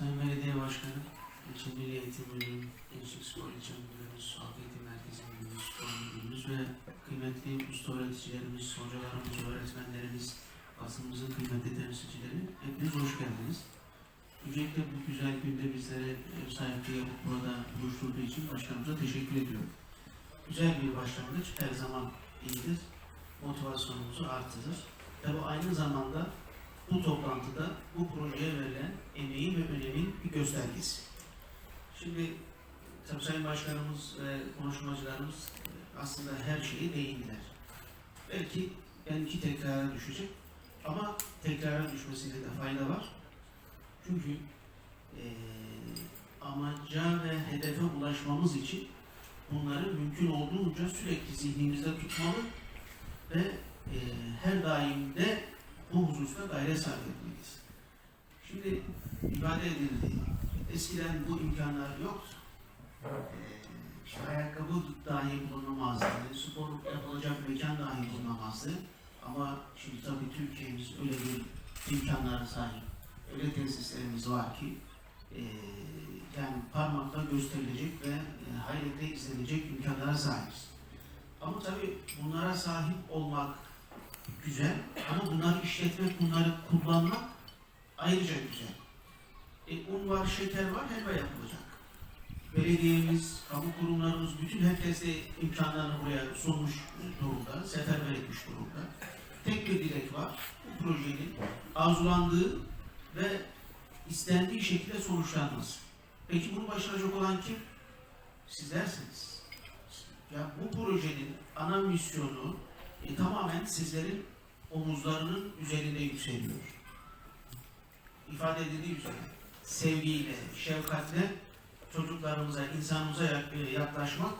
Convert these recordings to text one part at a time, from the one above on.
Sayın Belediye Başkanı, İlçe Milli Eğitim Müdürü, Gençlik Spor İlçe Müdürümüz, Halk Eğitim Merkezi Müdürümüz, Spor Müdürümüz ve kıymetli usta öğreticilerimiz, hocalarımız, öğretmenlerimiz, basınımızın kıymetli temsilcileri, hepiniz hoş geldiniz. Öncelikle bu güzel günde bizlere ev sahipliği yapıp burada buluşturduğu için başkanımıza teşekkür ediyorum. Güzel bir başlangıç her zaman iyidir, motivasyonumuzu artırır ve bu aynı zamanda bu toplantıda bu projeye verilen emeği ve önemin bir göstergesi. Şimdi tabii Sayın Başkanımız ve konuşmacılarımız e, aslında her şeye değindiler. Belki benimki tekrara düşecek ama tekrara düşmesinde de fayda var. Çünkü e, amaca ve hedefe ulaşmamız için bunları mümkün olduğunca sürekli zihnimizde tutmalı ve e, her daim de bu hususta gayret sarf etmeliyiz. Şimdi ifade edildi. Eskiden bu imkanlar yoktu. Ee, işte ayakkabı dahi bulunamazdı. Spor yapılacak mekan dahi bulunamazdı. Ama şimdi tabii Türkiye'miz öyle bir imkanlara sahip. Öyle tesislerimiz var ki e, yani parmakla gösterilecek ve e, hayretle izlenecek imkanlara sahibiz. Ama tabii bunlara sahip olmak güzel ama bunları işletmek, bunları kullanmak ayrıca güzel. E, un var, şeker var, helva yapılacak. Belediyemiz, kamu kurumlarımız bütün herkes de imkanlarını buraya sunmuş durumda, seferber etmiş durumda. Tek bir dilek var, bu projenin arzulandığı ve istendiği şekilde sonuçlanması. Peki bunu başaracak olan kim? Sizlersiniz. Ya bu projenin ana misyonu e, tamamen sizlerin omuzlarının üzerinde yükseliyor. İfade edildiği üzere sevgiyle, şefkatle çocuklarımıza, insanımıza yak- yaklaşmak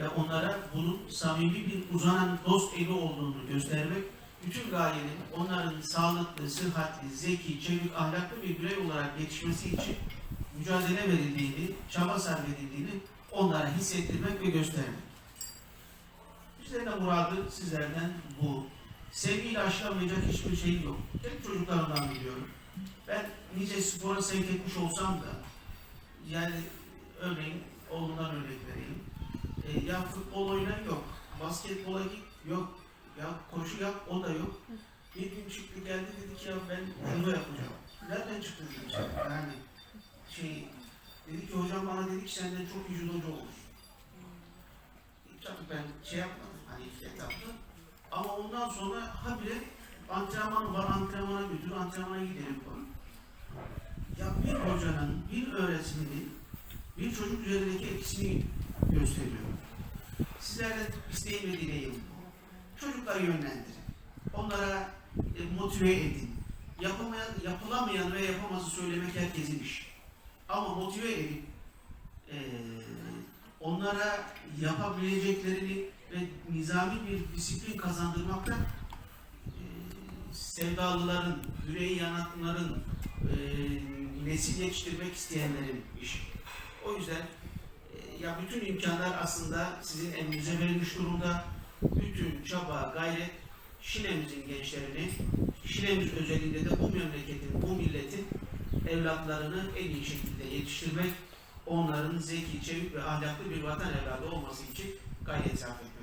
ve onlara bunun samimi bir uzanan dost eli olduğunu göstermek, bütün gayenin onların sağlıklı, sıhhatli, zeki, çevik, ahlaklı bir birey olarak yetişmesi için mücadele verildiğini, çaba sarf edildiğini onlara hissettirmek ve göstermek. Bizlerin de muradı sizlerden bu. Sevgiyle aşılamayacak hiçbir şey yok. Tek çocuklarımdan biliyorum. Ben nice spora sevk etmiş olsam da yani örneğin oğlundan örnek vereyim. E, ya futbol oyna yok. Basketbola git yok. Ya koşu yap o da yok. Bir gün çıktı geldi dedi ki ya ben şunu yapacağım. Nereden çıktı dedim sen? Yani şey dedi ki hocam bana dedi ki senden çok iyi judocu olur. Tabii ben şey yapmadım, hani iflet yaptım. Ama ondan sonra habire antrenman var, antrenmana götür, antrenmana gidelim falan. Ya bir hocanın, bir öğretmenin bir çocuk üzerindeki etkisini gösteriyor. Sizlerden isteğim ve dileğim. Çocukları yönlendirin. Onlara e, motive edin. Yapamayan, yapılamayan ve yapamazı söylemek herkesin işi. Ama motive edin. Eee onlara yapabileceklerini ve nizami bir disiplin kazandırmakta e, sevdalıların, yüreği yanakların, e, nesil yetiştirmek isteyenlerin işi. O yüzden e, ya bütün imkanlar aslında sizin elinize verilmiş durumda. Bütün çaba, gayret Şile'mizin gençlerini, Şile'miz özelinde de bu memleketin, bu milletin evlatlarını en iyi şekilde yetiştirmek, onların zeki, çevik ve ahlaklı bir vatan evladı olması için gayret sarf etmek.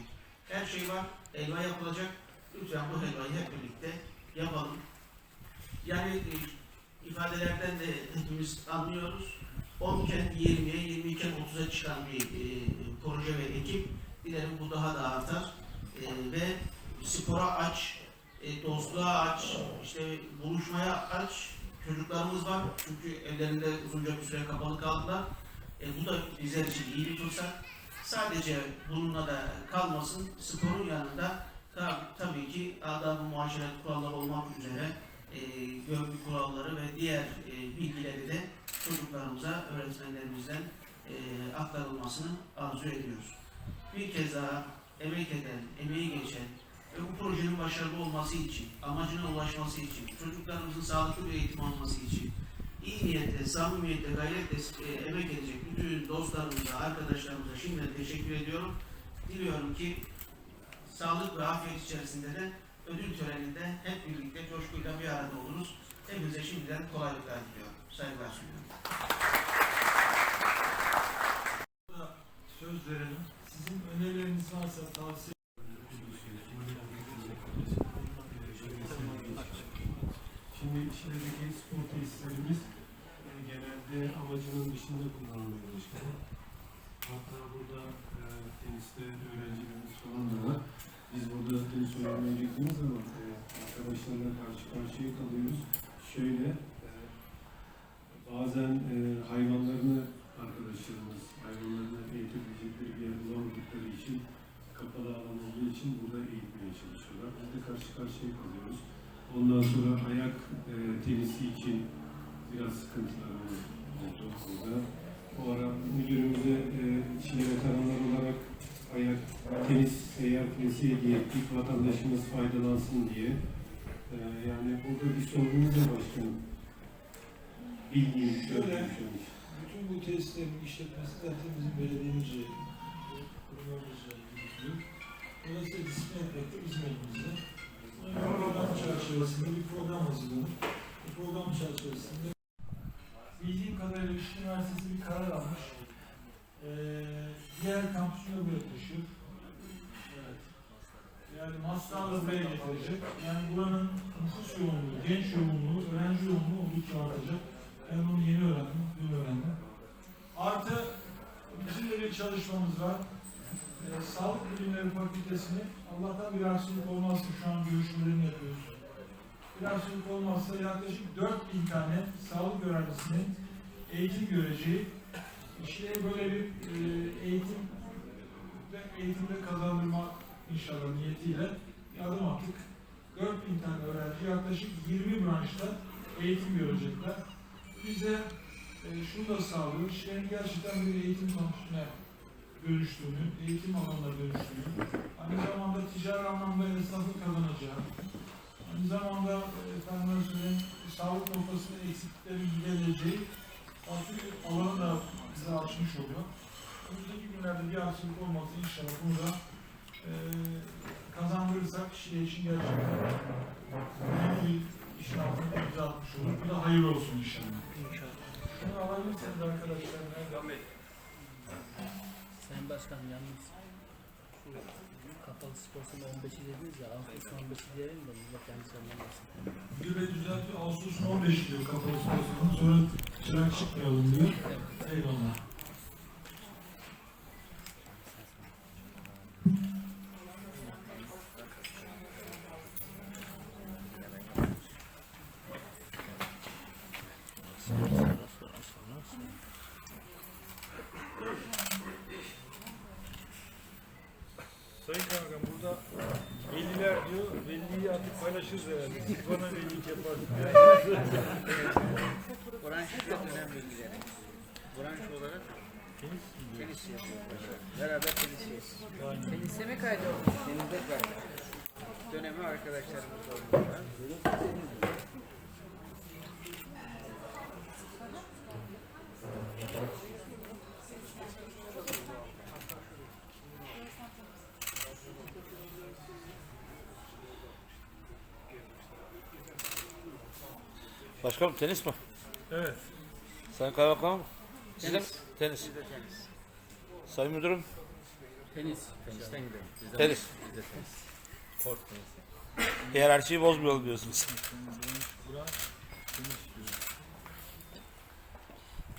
Her şey var, helva yapılacak. Lütfen bu helvayı hep birlikte yapalım. Yani e, ifadelerden de hepimiz anlıyoruz. 10 iken 20'ye, 20 iken 30'a çıkan bir e, proje ve ekip. Dilerim bu daha da artar. E, ve spora aç, e, dostluğa aç, işte buluşmaya aç çocuklarımız var. Çünkü evlerinde uzunca bir süre kapalı kaldılar. E, bu da bizler için iyi bir fırsat. Sadece bununla da kalmasın. Sporun yanında tab- tabii ki adab-ı muaşeret kuralları olmak üzere e, görgü kuralları ve diğer e, bilgileri de çocuklarımıza, öğretmenlerimizden e, aktarılmasını arzu ediyoruz. Bir kez daha emek eden, emeği geçen ve bu projenin başarılı olması için, amacına ulaşması için, çocuklarımızın sağlıklı bir eğitim alması için, iyi niyetle, samimiyetle, gayretle e, emek edecek bütün dostlarımıza, arkadaşlarımıza şimdiden teşekkür ediyorum. Diliyorum ki sağlık ve afiyet içerisinde de ödül töreninde hep birlikte coşkuyla bir arada olunuz. Hepinize şimdiden kolaylıklar diliyorum. Saygılar sunuyorum. Söz verelim. Sizin önerileriniz varsa tavsiye ederim. Şimdi, şimdi tesislerimiz e, genelde amacının dışında kullanılıyor ilişkiler. Hatta burada e, teniste öğrencilerimiz falan da var. Biz burada tenis oynamaya zaman e, arkadaşlarla karşı karşıya kalıyoruz. Şöyle e, bazen e, hayvanlarını arkadaşlarımız hayvanlarını eğitebilecekleri bir yer bulamadıkları için kapalı alan olduğu için burada eğitmeye çalışıyorlar. Biz de karşı karşıya kalıyoruz. Ondan sonra ayak e, tenisi için biraz sıkıntılarımız oldu burada. O ara müdürümüze e, Çin veteranlar olarak ayak tenis seyyar tenisi hediye ettik. Vatandaşımız faydalansın diye. E, yani burada bir sorunumuz da başkanım. Bildiğim Şöyle. Bütün bu tesislerin işletmesi zaten bizim belediyemizce, kurumlarımızca yürütülüyor. Dolayısıyla disiplin etmek de bizim elimizde. Program çerçevesinde bir program hazırlanıp, bu program çerçevesinde bildiğim kadarıyla Işık Üniversitesi bir karar almış. Ee, diğer kampüsüne buraya taşıyor. Evet. Yani masterları buraya getirecek. Yani buranın nüfus yoğunluğu, genç yoğunluğu, öğrenci yoğunluğu oldukça artacak. Ben bunu yeni öğrendim, dün öğrendim. Artı bizim de bir çalışmamız var. Ee, Sağlık Bilimleri Fakültesini Allah'tan bir aksilik olmazsa şu an görüşmelerini yapıyoruz. Bir aksilik olmazsa yaklaşık 4000 tane sağlık öğrencisinin eğitim göreceği işte böyle bir e, eğitim ve eğitimde kazandırma inşallah niyetiyle bir adım attık. 4000 tane öğrenci yaklaşık 20 branşta eğitim görecekler. Biz de e, şunu da sağlıyoruz. İşlerin gerçekten bir eğitim kampüsüne dönüştüğünü, eğitim alanına dönüştüğünü, aynı zamanda ticari anlamda esnafı kazanacağı, aynı zamanda e, efendim söyleyeyim, sağlık noktasında eksikliklerin giderileceği farklı bir alanı da bize açmış oluyor. Önümüzdeki günlerde bir aksilik olmazsa inşallah bunu da e, kazandırırsak kişiye için gerçekten önemli bir işin altına imza atmış olur. Bu da hayırlı olsun inşallah. Şunu alabilirsiniz arkadaşlar. Nerede? Sayın Başkanım yalnız şu kapalı spor salonu 15'i dediniz ya Ağustos 15'i diyelim de millet yanlış anlamasın. Bir ve düzeltiyor. Ağustos'un 15 diyor kapalı sporsunun. Sonra çırak çıkmayalım diyor. Eyvallah. Sayın Kaymakam burada veliler diyor, veliyi artık paylaşırız herhalde. Bana velilik yaparsınız. Branş ücret önem bilgileri. Branş olarak tenis yapıyoruz. Beraber tenis yapıyoruz. Tenise mi kaydolduk? Teniste kaydolduk. Dönemi arkadaşlarımız oldular. Başkanım tenis mi? Evet. Sayın Kaymakam Sizin Tenis. tenis. Bizde tenis. Sayın Müdürüm Tenis. Tenisten gidelim. Bizde tenis. Bizde tenis. Hiyerarşiyi bozmayalım diyorsunuz.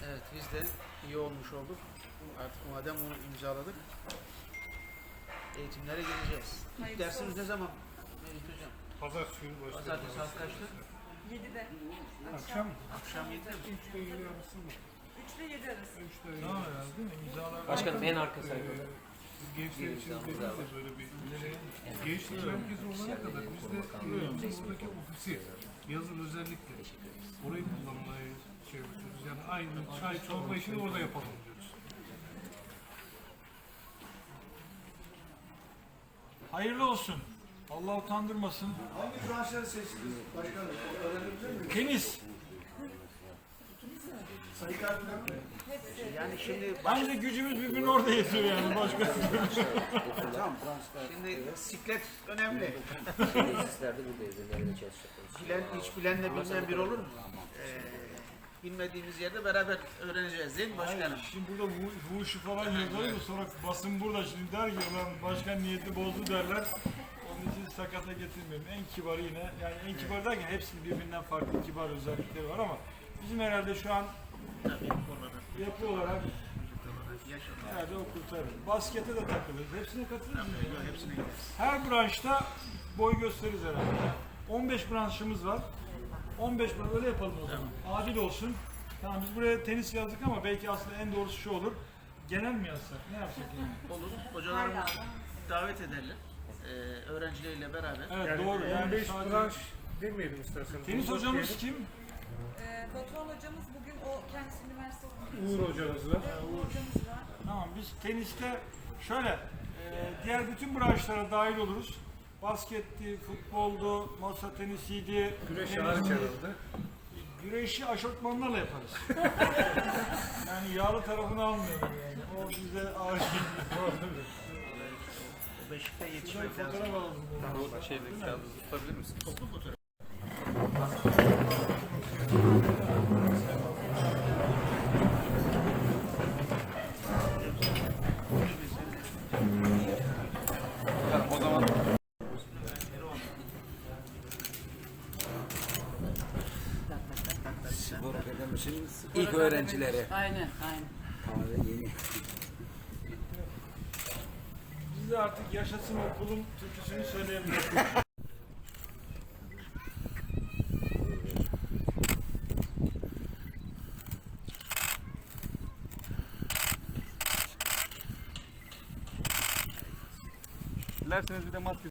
Evet biz de iyi olmuş olduk. Artık madem onu imzaladık. Eğitimlere gireceğiz. İlk dersimiz ne zaman? Mevlüt Hocam. Pazar günü başlıyor. Pazartesi saat kaçta? 7'de. Akşam Akşam 7'de mi? 3'te 7 arası mı? 3'te 7 arası. 3'te 7 herhalde değil mi? İmzalar Başkanım en arka sayfada. Gençler için dediniz de böyle bir gençlik merkezi olana kadar biz de buradaki ofisi yazın özellikle orayı kullanmayı şey yapıyoruz. Yani aynı çay çorba işini orada yapalım diyoruz. Hayırlı olsun. Allah utandırmasın. Hangi branşları seçtiniz? Başkanım, öğrenebilir miyim? Tenis. Yani şimdi Bence gücümüz birbirine orada yetiyor yani başka. Tamam. Şimdi siklet önemli. Tesislerde buradayız. Nerede çalışacağız? Bilen, hiç bilenle bilmeyen bir olur mu? Ee, bilmediğimiz yerde beraber öğreneceğiz değil mi başkanım? Şimdi burada bu, bu işi falan da sonra basın burada şimdi der ki lan başkan niyeti bozdu derler. İçin sakata getirmiyorum. En kibarı yine yani en kibar derken hepsinin birbirinden farklı kibar özellikleri var ama bizim herhalde şu an yapı olarak herhalde o kurtarır. Baskete de takılırız. Hepsine katılırız. mı? Hepsine gideriz. Her branşta boy gösteririz herhalde. 15 branşımız var. 15 branş öyle yapalım o zaman. Adil olsun. Tamam biz buraya tenis yazdık ama belki aslında en doğrusu şu olur. Genel mi yazsak? Ne yapsak yani? Olur. Hocalarımız davet ederler. Ee, öğrencileriyle beraber. Evet Yani doğru. Yani 15 sadece- branş demeyelim isterseniz. Tenis Bunu hocamız diyelim. kim? Ee, kontrol hocamız bugün o kendisi üniversite okuyor. Uğur hocamız var. Uğur hocamız var. Tamam biz teniste şöyle e, diğer bütün branşlara dahil oluruz. Basketti, futboldu, masa tenisiydi, Güreş tenisi, hariç herhalde. Güreşi aşortmanlarla yaparız. yani yağlı tarafını almıyorum yani. O bize ağır. Beşik'te yetişmek fotoğraf lazım. alalım. Şeydeki kağıdı tutabilir misin? Akademisi'nin ilk öğrencileri. Aynen, aynen. Tabii yeni. Biz de artık yaşasın okulun türküsünü söyleyelim. Dilerseniz bir de maske